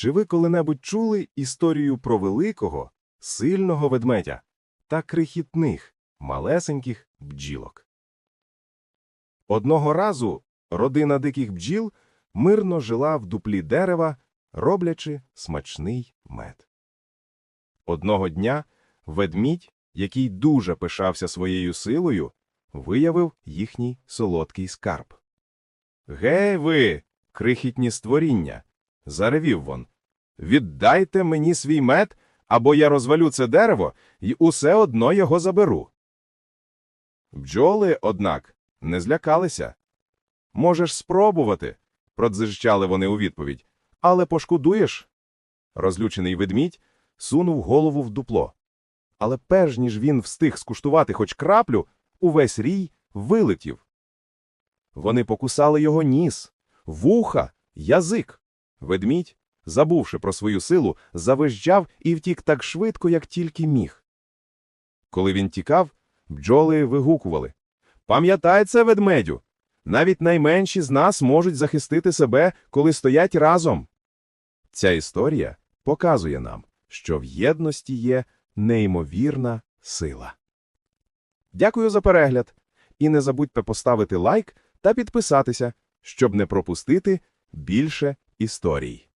Чи ви коли-небудь чули історію про великого, сильного ведмедя та крихітних, малесеньких бджілок? Одного разу родина диких бджіл мирно жила в дуплі дерева, роблячи смачний мед. Одного дня ведмідь, який дуже пишався своєю силою, виявив їхній солодкий скарб. Гей ви, крихітні створіння, заревів вон. Віддайте мені свій мед, або я розвалю це дерево і усе одно його заберу. Бджоли, однак, не злякалися. Можеш спробувати, продзижчали вони у відповідь, але пошкодуєш. Розлючений ведмідь сунув голову в дупло. Але перш ніж він встиг скуштувати хоч краплю, увесь рій вилетів. Вони покусали його ніс, вуха, язик. Ведмідь, забувши про свою силу, завизжав і втік так швидко, як тільки міг. Коли він тікав, бджоли вигукували Пам'ятай це, ведмедю! Навіть найменші з нас можуть захистити себе, коли стоять разом. Ця історія показує нам, що в єдності є неймовірна сила. Дякую за перегляд. І не забудьте поставити лайк та підписатися, щоб не пропустити більше історій.